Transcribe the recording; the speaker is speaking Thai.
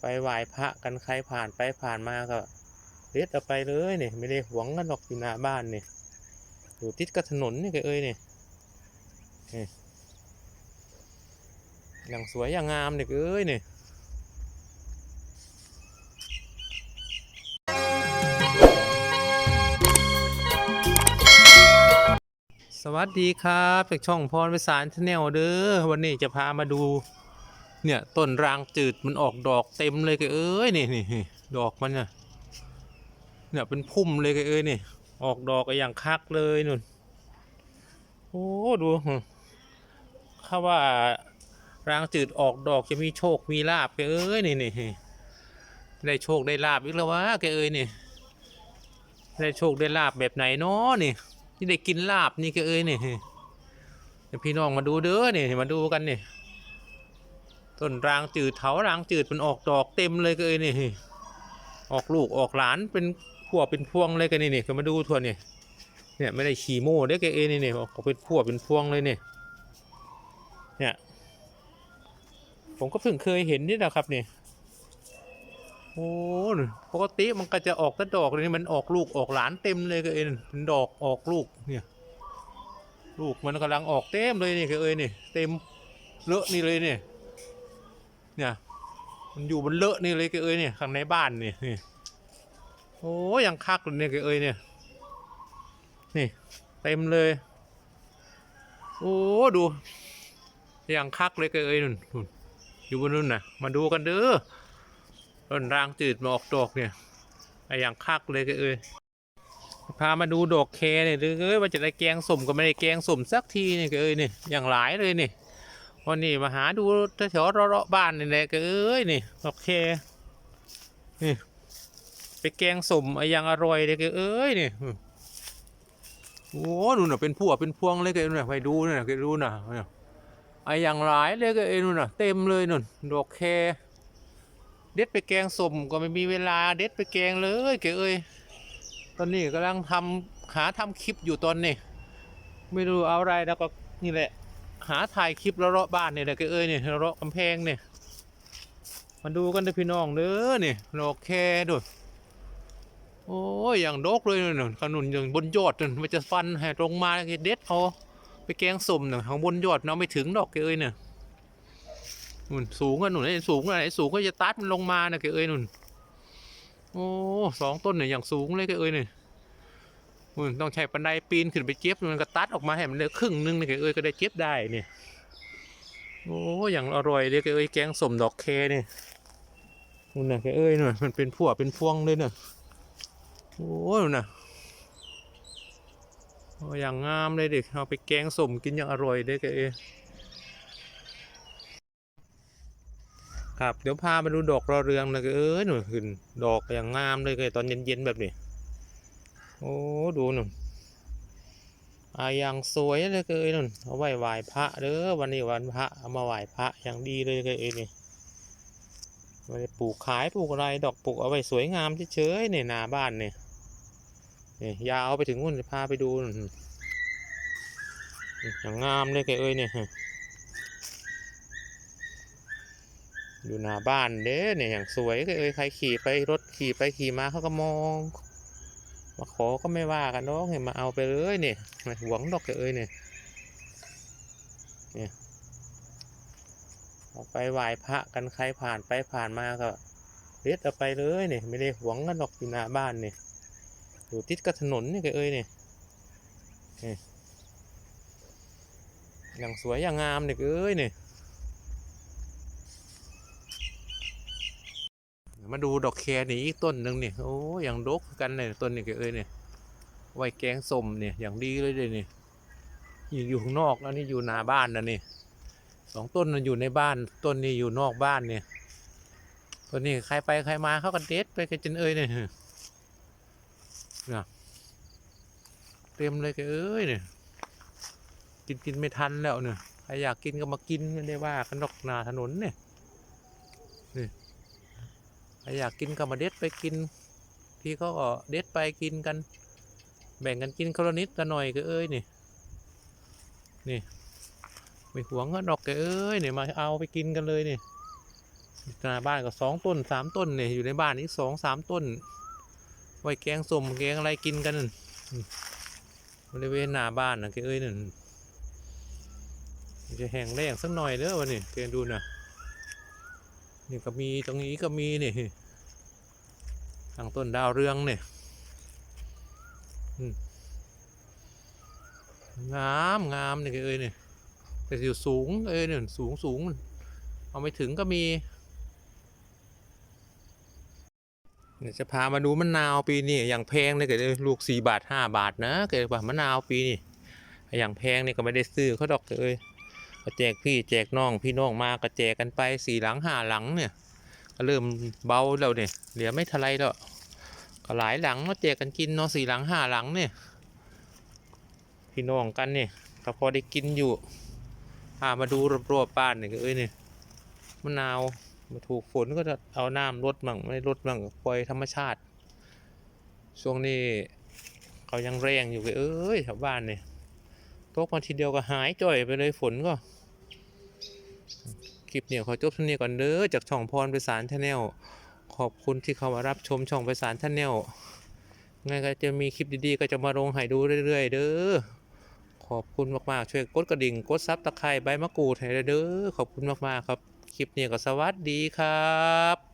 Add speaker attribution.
Speaker 1: ไปไหว้พระกันใครผ่านไปผ่านมาก็เด็ดเอาไปเลยเนี่ยไม่ได้หวงกันหรอกอยู่หน้าบ้านเนี่ยอยู่ติดกับถนนนี่ก็เอ้ยเนี่ยอย่างสวยอย่างงามเนี่ยก็เอ้ยเนี่ยสวัสดีครับจากช่องพรวิสารชาแนลเด้อวันนี้จะพามาดู เนี่ยต้นรางจืดมันออกดอกเต็มเลยก็เอ้ยนี่นี่ดอกมันเนี่ยเนี่ยเป็นพุ่มเลยก็เอ้ยนี่ออกดอกอย่างคักเลยนุ่นโอ้ดูข้าว่ารางจืดออกดอกจะมีโชคมีลาบก็เอ้ยนี่นี่ได้โชคได้ลาบอีกแล้ววะแกเอ้ยนี่ได้โชคได้ลาบแบบไหนเนาะนี่ที่ได้กินลาบนี่แกเอ้ยนี่พี่น้องมาดูเด้อนี่มาดูกันนี่ ต้นรางจืดเถารางจืดมันออกดอกเต็มเลยก็เอ้ยนี่ออกลูกออกหลานเป็นพวกเป็นพวงเลยกันนี่นี่ก็มาดูทั่วนี่เนี่ยไม่ได้ขี่โม่เด้อแกเอ้ยนี่นี่ออกเป็นพวกเป็นพวงเลยนี่เนี่ยผมก็เพิ่งเคยเห็นนี่นะครับนี่โอ้ปกติมันก็จะออกแต่ดอกเลยนี่มันออกลูกออกหลานเต็มเลยก็เอ้ยเป็นดอกออกลูกเนี่ย ลูกมันกำลังออกเต็มเลยนี่ก็เอ้ยนี่เต็มเลอะนี่เลยนี่ เนี่ย มันอยู่บนเลอะนี่เลยแกเอ้ยเนี่ยข้างในบ้านนี่นี่โอ้ยังคักเลยเนี่ยแกเอ้ยเนี่ย นี่เต็มเลย โอ้ดูยังคักเลยแกเอ้ยนุ่นนุ่นอยู่บนนู่นนะมาดูกันเด้อต้นรางจืดมาออกดอกเนี่ยไอ้ยังคักเลยแกเอ้ยพามาดูดอกแคเนี่ยเด้อเอ้ยว่าจะได้แกงสมก็ไม่ได้แกงสมสักทีเนี่ยแกเอ้ยเนี่ยอย่างหลายเลยนี่ วันนี้มาหาดูแถวๆเราะๆบ้านนี่แหละก็เอ้ยนี่โอเคนี่ไปแกงสมไอยังอร่อยเลยก็เอ้ยนี่โอ้ดูน่ะเป็นพวกเป็นพวงเลยก็น่ะไปดูน่ะก็ดูน่ะไอ้ยังหลายเลยก็เอ้ยนู่นน่ะเต็มเลยนู่นดอกแคเด็ดไปแกงสมก็ไม่มีเวลาเด็ดไปแกงเลยก็เอ้ยตอนนี้กำลังทำหาทำคลิปอยู่ตอนนี้ ไม่รู้เอาอะไรแล้วก็นี่แหละ หาถ่ายคลิปแล้วเลาะบ้านเนี่ยแหละก็เอ้ยเนี่ยเลาะกำแพงเนี่ยมาดูกันเด้อพี่น้องเด้อเนี่ยดอกแคด้วยโอ้ยอย่างดกเลยเนี่ยขนุนอย่างบนยอดนั่นมันจะฟันให้ตรงมาเด็ดเอาไปแกงสมเนี่ยทางบนยอดเนาะไม่ถึงดอกแกเอ้ยเนี่ยนุ่นสูงอะหนุนไอ้สูงอะไรสูงก็จะตัดมันลงมานะแกเอ้ยนุ่นโอ้สองต้นเนี่ยอย่างสูงเลยแกเอ้ยเนี่ย ต้องใช้ปันไดปีนขึ้นไปเจ็บมันก็ตัดออกมาให้มันเหลือครึ่งนึงนี่แกเอ้ยก็ได้เจ็บได้เนี่ยโอ้อย่างอร่อยเลยแกเอ้ยแกงสมดอกแคเนี่ยนู่นนะแกเอ้ยน่ะมันเป็นพวเป็นพวงเลยน่ะโอ้ยน่ะโอ้ย่างงามเลยเด็กเอาไปแกงสมกินอย่างอร่อยเลยแกเอ้ยครับเดี๋ยวพามาดูดอกรอเรืองนะแกเอ้ยหนูขึ้นดอกอย่างงามเลยแกตอนเย็นๆแบบนี้ โอ้ดูหนูอาอย่างสวยเลยเกยนุ่นเอาไว้ไหว้พระเด้อวันนี้วันพระเอามาไหว้พระอย่างดีเลยเกยนี่ไม่ได้ปลูกขายปลูกอะไรดอกปลูกเอาไว้สวยงามเฉยๆเนี่ยหน้าบ้านเนี่ยนี่ยาวไปถึงนู่นจะพาไปดูนู่นอย่างงามเลยเกยเอ้ยเนี่ยอยู่หน้าบ้านเด้อเนี่ยอย่างสวยเกเอ้ยใครขี่ไปรถขี่ไปขี่มาเขาก็มอง มาขอก็ไม่ว่ากันเนาะเห็นมาเอาไปเลยเนี่ยไม่หวงดอกเอ้ยเนี่ยเนี่ยเอาไปไหว้พระกันใครผ่านไปผ่านมาก็เด็ดเอาไปเลยเนี่ยไม่ได้หวงกันดอกอยู่หน้าบ้านเนี่ยอยู่ติดกับถนนนี่ก็เอ้ยเนี่ยเนี่ยอย่างสวยอย่างงามเนี่ยเอ้ยเนี่ย มาดูดอกแคร์นี่อีกต้นหนึ่งเนี่ยโอ้อย่างดกกันเนี่ยต้นนี่ก็เอ้ยเนี่ยไว้แกงส้มเนี่ยอย่างดีเลยเลยเนี่ยอยู่อยู่ข้างนอกแล้วนี่อยู่หน้าบ้านนะนี่สองต้นมันอยู่ในบ้านต้นนี้อยู่นอกบ้านเนี่ยต้นนี้ใครไปใครมาเขาก็เด็ดไปกันจนเอ้ยเนี่ยนะเต็มเลยก็เอ้ยเนี่ยกินกินไม่ทันแล้วเนี่ยใครอยากกินก็มากินไม่ได้ว่ากันดอกหนาถนนเนี่ยใคร อยากกินก็มาเด็ดไปกินที่เขาก็เด็ดไปกินกัน แบ่งกันกินคนละนิดละหน่อยก็เอ้ยนี่ นี่ไม่หวงก็ดอกแกเอ้ยเนี่ยมาเอาไปกินกันเลยนี่หน้าบ้านก็สองต้นสามต้นเนี่ยอยู่ในบ้านนี้สองสามต้น ไว้แกงส้มแกงอะไรกินกันนั่นอืมบริเวณหน้าบ้านนะแกเอ้ยนั่นจะแห้งแล้งสักหน่อยเด้อวันนี้แกดูนะ นี่ก็มีตรงนี้ก็มีนี่ทางต้นดาวเรืองเนี่ยงามงามเนี่ยแกเอ้ยเนี่ยแต่อยู่สูงเอ้ยเนี่ยสูงสูงเอาไม่ถึงก็มีเดี๋ยวจะพามาดูมะนาวปีนี้อย่างแพงเลยเกิดลูกสี่บาทห้าบาทนะเกิดว่ามะนาวปีนี้อย่างแพงเนี่ยก็ไม่ได้ซื้อเขาดอกเลย ก็แจกพี่แจกน้องพี่น้องมาก็แจกกันไปสี่หลังห้าหลังเนี่ยก็เริ่มเบาแล้วเนี่ยเหลือไม่ทลายแล้วก็หลายหลังมาแจกกันกินเนาะสี่หลังห้าหลังเนี่ยพี่น้องกันเนี่ยก็พอได้กินอยู่พามาดูรอบๆบ้านเนี่ยก็เอ้ยเนี่ยมะนาวมาถูกฝนก็จะเอาน้ำลดมั่งไม่ลดมั่งปล่อยธรรมชาติ ช่วงนี้เขายังแรงอยู่เลยเอ้ยแถวบ้านเนี่ยตกมาทีเดียวก็หายจ่อยไปเลยฝนก็ ลิปเนี่ยขอจบเท่านี้ก่อนเด้อจากช่องพรไปสารชาแนลขอบคุณที่เข้ามารับชมช่องไปสารชาแนลไงก็จะมีคลิปดีๆ ก็จะมาลงให้ดูเรื่อย ๆ เด้อขอบคุณมากๆ ช่วยกดกระดิ่ง กดซับตะไคร้ใบมะกรูดให้ด้เด้อขอบคุณมากๆครับ คลิปนี้ก็สวัสดีครับ